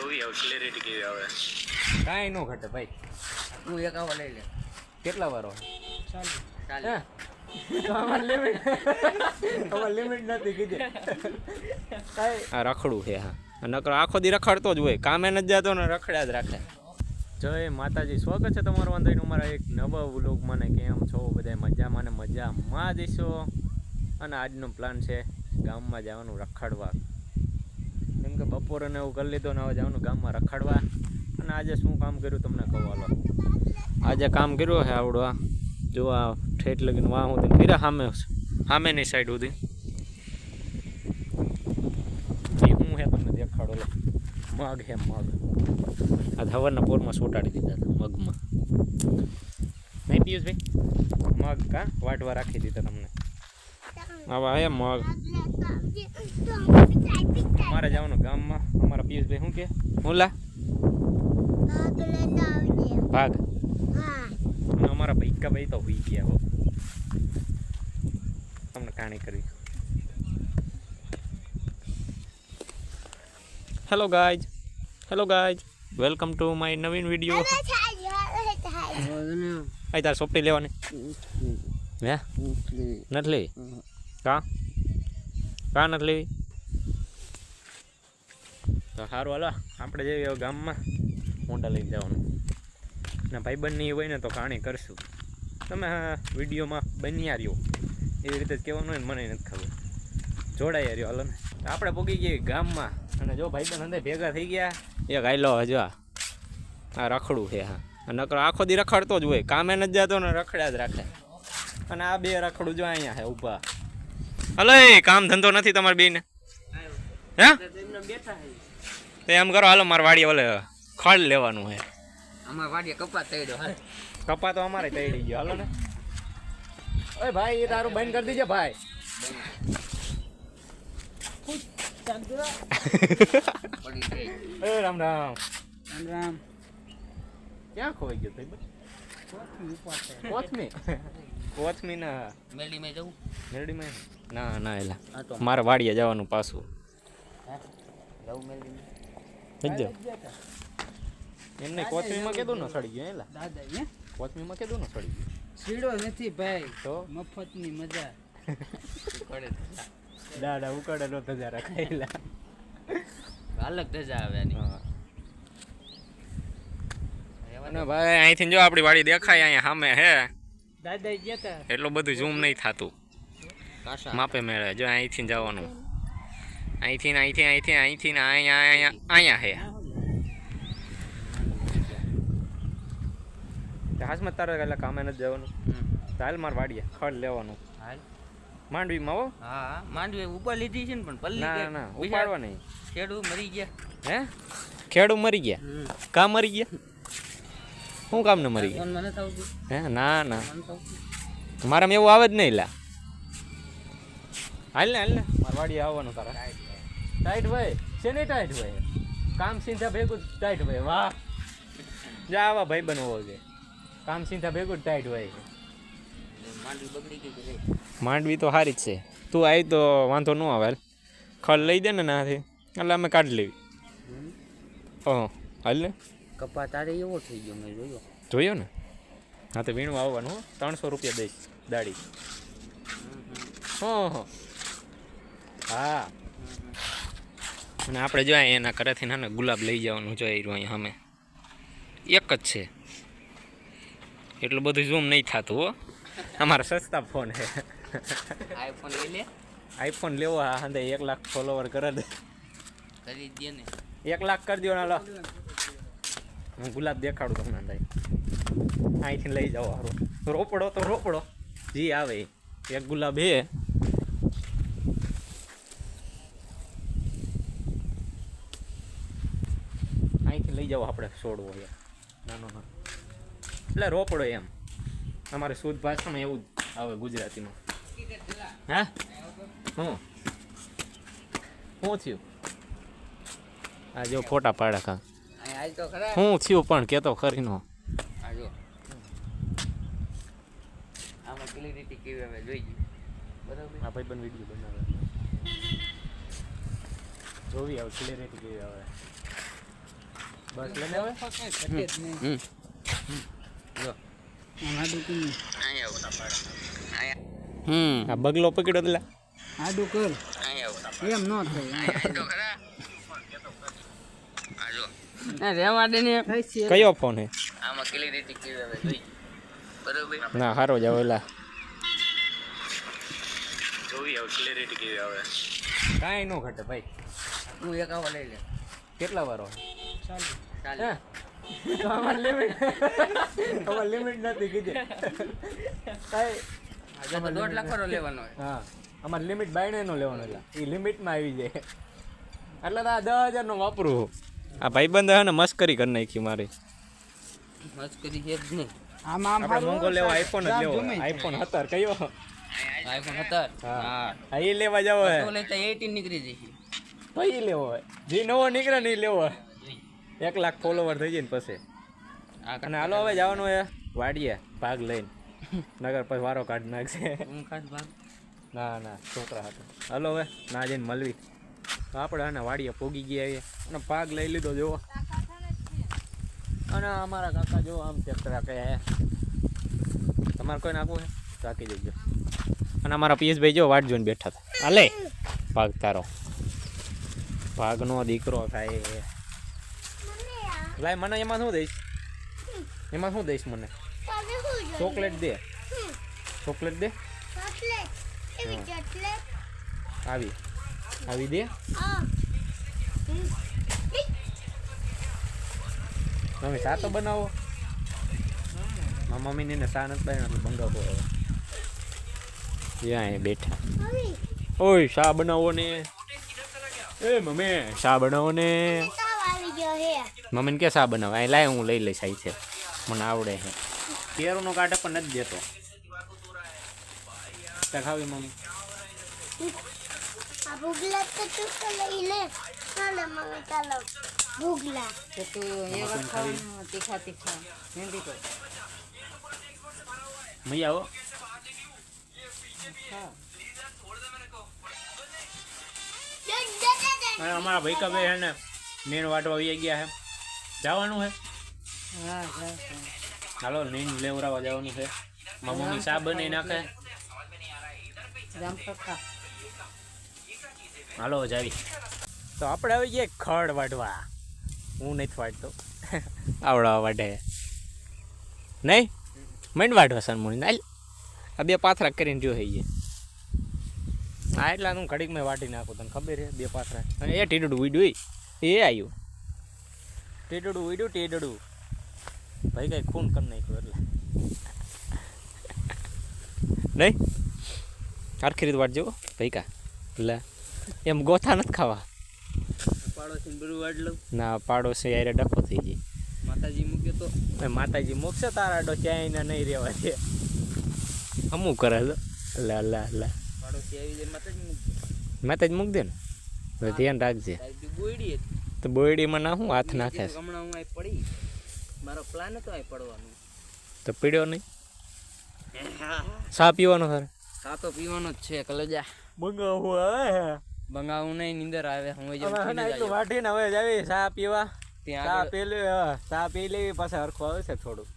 જોવી હવે ક્લેરિટી કેવી આવે. કાંઈ ન ઘટે ભાઈ. તું એક આવો લઈ લે. કેટલા વારો ચાલે? લિમિટ અમારે લિમિટ નથી કીધી. આ રખડું છે હા. નકર આખો દી રખડતો જ હોય. કામે નથી જતો ને રખડ્યા જ રાખે. જય માતાજી. સ્વાગત છે તમારું અંદરનું અમારા એક નવા વ્લોગમાં ને કેમ છો બધા મજામાં ને મજામાં જઈશો અને આજનો પ્લાન છે ગામમાં જવાનું રખડવા. કે બપોરે ને એવું કરી લીધું ને હવે જવાનું ગામમાં રખડવા. અને આજે શું કામ કર્યું તમને કહો હાલો. આજે કામ કર્યું છે આવડો આ જો આ ઠેઠ લગીને વાહ સુધી ફીરા સામે સામેની સાઈડ સુધી હું હે તમને દેખાડો, લો. મગ હે મગ. આ હવારના પોરમાં સોટાડી દીધા હતા, મગમાં. નહીં પિયુષભાઈ? મગ કા? વાટવા રાખી દીધા તમને. આવા હે મગ અમારે જવાનું ગામમાં. અમારા પિયુષભાઈ શું કે? હું લા ભાગ. અને અમારા ભાઈકાભાઈ ભાઈ તો હોઈ ગયા હો. તમને કહાણી કરી hello guys hello guys welcome to my Navin video અહીં તાર સોપટી લેવાની. હે? નથી કા? કા નથી લેવી? તો સારું હાલો. આપણે જઈએ ગામમાં. હોન્ડા લઈને જવાનું. ને ભાઈબંધની હોય ને તો કહાણી કરશું. તમે વિડીયોમાં બન્યા રહ્યો. એવી રીતે જ કહેવાનું હોય ને, મને નથી ખબર. જોડાયા રહ્યો, હાલો ને. આપણે પોગી ગઈ ગામમાં. અને જો ભાઈબંધ અંદર ભેગા થઈ ગયા. એક આયલો હજુ આ. આ રખડું છે, હા. નકર આખો દી રખડતો જ હોય. કામે નથી જતો ને રખડ્યા જ રાખે. અને આ બે રખડું જો અહીંયા છે ઊભા. હલો કામ ધંધો નથી તમારે બેને હે? તો એમ કરો હાલો મારા વાડીએ ઓલે ખળ લેવાનું હે. અમારા વાડીએ કપા તૈડો હાલ. કપા તો અમારે તૈડી ગયો હાલો ને. ઓય ભાઈ એ તારું બંધ કરી દીજે ભાઈ. રામ રામ. રામ રામ. ક્યાં ખોવાઈ ગયો ભાઈ કોથમી કોથમી ના. મેલી માં જવું. મેરડીમાં? ના ના એલા. મારે વાડીએ જવાનું પાછું. એમને કોથમીમાં કીધું ને સડી ગયું એલા. દાદા કોથમીમાં કીધું ને સડી ગયું. સીડો નથી ભાઈ. તો? મફતની મજા. દાડા ઉકાળે નો ધજા રખાયેલા અલગ ધજા આવે આની. હા. અને ભાઈ અહીંથી જો આપણી વાડી દેખાય અહીંયા સામે હે. દાદા જતા એટલું બધું ઝૂમ નહીં થતું. માપે મેળે જો અહીંથી જવાનું. અહીંથી ને અહીંથી અહીંથી અહીંથી ને અહીંયા અહીંયા અહીંયા હે. જહાજમાં તારે એટલે કામે નથી જવાનું. ચાલ માર વાડીએ ખડ લેવાનું. માંડવી માં હો. માંડવી ઉપર લીધી છે ને પણ પલ્લી ના. ના ઉપાડવા નહીં. ખેડૂ મરી ગયા. હે? ખેડુ મરી ગયા? કા મરી ગયા? શું કામ ને મરી ગયા? હે? ના ના. મારામાં એવું આવે જ નહીં લા. હાલ ને હાલ ને. મારવાડી આવવાનું તારા. ટાઈટ ભાઈ. છે ને ટાઈટ ભાઈ? કામ સીધા ભેગું ટાઈટ ભાઈ. વાહ. જા આવા ભાઈ બનવો છે. કામ સીધા ભેગું ટાઈટ હોય માંડવી તો સારી જ છે. તું આવી તો વાંધો ન આવે. ખડ લઈ દે ને નાથી એટલે અમે કાઢી લેવી. ઓહો હાલ ને. કપા તારે એવો થઈ ગયો મેં જોયો. જોયો ને? હા તો વીણવા આવવાનું ત્રણસો રૂપિયા દઈશ દાડી. હં હં. હા. અને આપણે જો એના ઘરેથી ને ગુલાબ લઈ જવાનું જોઈ રહ્યું અહીંયા સામે એક જ છે. એટલું બધું ઝૂમ નહીં થતું હો. અમારા સસ્તા ફોન છે. આઈફોન લઈ લે. આઈફોન લેવો હા હાંધે એક લાખ ફોલોવર કરે દે કરી દે ને. એક લાખ કરી દો લો હું ગુલાબ દેખાડું તમને ભાઈ અહીંથી લઈ જાઓ સારું રોપડો તો રોપડો. જી આવે. એક ગુલાબ હે અહીંથી લઈ જાઓ આપણે છોડવો યાર નાનો નાનો. એટલે રોપડો એમ. અમારે શુદ્ધ ભાષામાં એવું જ આવે ગુજરાતીમાં. હા? હું? શું થયું? આ જો ફોટા પાડે કા હું ખરા. શું થયું પણ કેતો ખરી નો. આ જો. આમાં ક્લિયરિટી કેવી આવે જોઈ બરાબર? આ ભાઈ પણ વીડિયો બનાવે. જોવી આવે ક્લિયરિટી કેવી આવે. બસ લઈને આવે? ઘટે જ નહીં હમ. જો હમ. આ બગલો પકડ્યો પેલા આડું કર. એમ ન થાય. રેવા દે ને. કયો ફોન હે આમાં ક્લિયરિટી કેવી આવે જોઈ. બરોબર? ના હારો જાવ એલા કાંઈ ન ઘટે ભાઈ. હું એક આવા લઈ લે કેટલા વારો ચાલે. અમાર લિમિટ અમાર લિમિટ નથી કીધી. કાંઈ દોઢ લાખ લેવાનો હા. અમારે લિમિટ બાયણે નો લેવાનો એટલે. એ લિમિટમાં આવી જાય. એટલે આ દસ હજારનો વાપરું. આ ભાઈબંધ હે ને મસ્કરી કરી નાખી મારી. મસ્કરી છે જ નહીં. આમ આમ આપણે મોંઘો લેવો આઈફોન જ લેવો. આઈફોન સત્તર કયો? આઈફોન હા. એ લેવા જાવ તો લેતા? એટીન નીકળી જશે. તો એ લેવો જે નવો નીકળે ને એ લેવો એક લાખ ફોલોવર થઈ જઈને પછી. અને હાલો હવે જવાનું એ વાડીએ ભાગ લઈને. નગર પછી વારો કાઢ નાખશે. ના ના છોકરા હતા હાલો હવે ના જઈને મળવી. આપણે અને વાડીએ પોગી ગયા આવીએ અને ભાગ લઈ લીધો જુઓ. અને અમારા કાકા જો આમ ટ્રેક્ટર આકે તમારે કોઈ નાખવું છે? રાખી દેજો. અને અમારા પિયુષભાઈ જો વાટ જોઈને બેઠા હતા. હાલે ભાગ તારો ભાગનો દીકરો થાય લાય મને એમાં શું દઈશ? એમાં શું દઈશ મને? ચોકલેટ દે. ચોકલેટ દે? આવી. આવી દે. મમ્મી શા તો બનાવો. મારા મમ્મીને એને શા નથી એટલે બંગાવો હવે. ત્યાં બેઠા. ઓય શા બનાવો ને. એ મમ્મી શા બનાવો ને. મમ્મીને કે સા બનાવે? અહીં લાય હું લઈ લઈશ છે. મને આવડે છે. કેરોનો કાંટો પણ નથી દેતો. ચખાવી ખાવી મમ્મી. ભૂગલા તો તું લઈ લે. ચાલો મમ્મી ચાલો. ભૂગલા. તો તું એ વાત ખાવાનું તીખા તીખા. હિન્દી તો. મજા આવો. અમારા ભાઈ કબે છે ને. નીણ વાટવા આવી ગયા છે જવાનું છે હા હા હાલો નીણ લેવરાવા જવાનું છે મારી મમ્મી ચા બની નાખે. હાલો જાવી. તો આપણે આવી ગયા ખડ વાટવા હું નથી વાટતો આવડા વાટે નહીં? માંડ વાટવા સનમુની નાલ આ બે પાથરા કરીને જો થઈ હા એટલા હું ઘડીકમાં વાટી નાખું તને ખબર છે બે પાથરા. એ ટીડું ઉડ્યું એ આવ્યું ટેડડું ઉડ્યું ટેડડું. ભાઈ કઈ ખૂન કરી નાખ્યું એટલે. નહીં? આરખી રીત વાટ જેવો? ભાઈ કા એટલે એમ ગોથા નથી ખાવા. પાડોશી બરું વાડ લઉં. ના પાડોશી યારે ડખો થઈ જાય માતાજી મૂક્યો તો. માતાજી મોક્ષે તારા ડો ક્યાંય નહીં રહેવા દે. અમુક કરે લો લા લા પાડોશી આવી જાય માતાજી દે માતાજી મૂક દે ને. હવે ધ્યાન રાખજે. બોયડી તો બોયડીમાં ના હું હાથ નાખે હમણાં હું અહીં પડી. મારો પ્લાન હતો અહીં પડવાનો. તો પીડ્યો નહીં? સા પીવાનો સર સા તો પીવાનો જ છે કલેજા બંગાવું આવે બંગાવું નહીં નીંદર આવે હું એટલું વાટીને હવે જાવી સા પીવા. ત્યાં સા પી લેવી સા પી લેવી પાછા હરખો આવે છે થોડું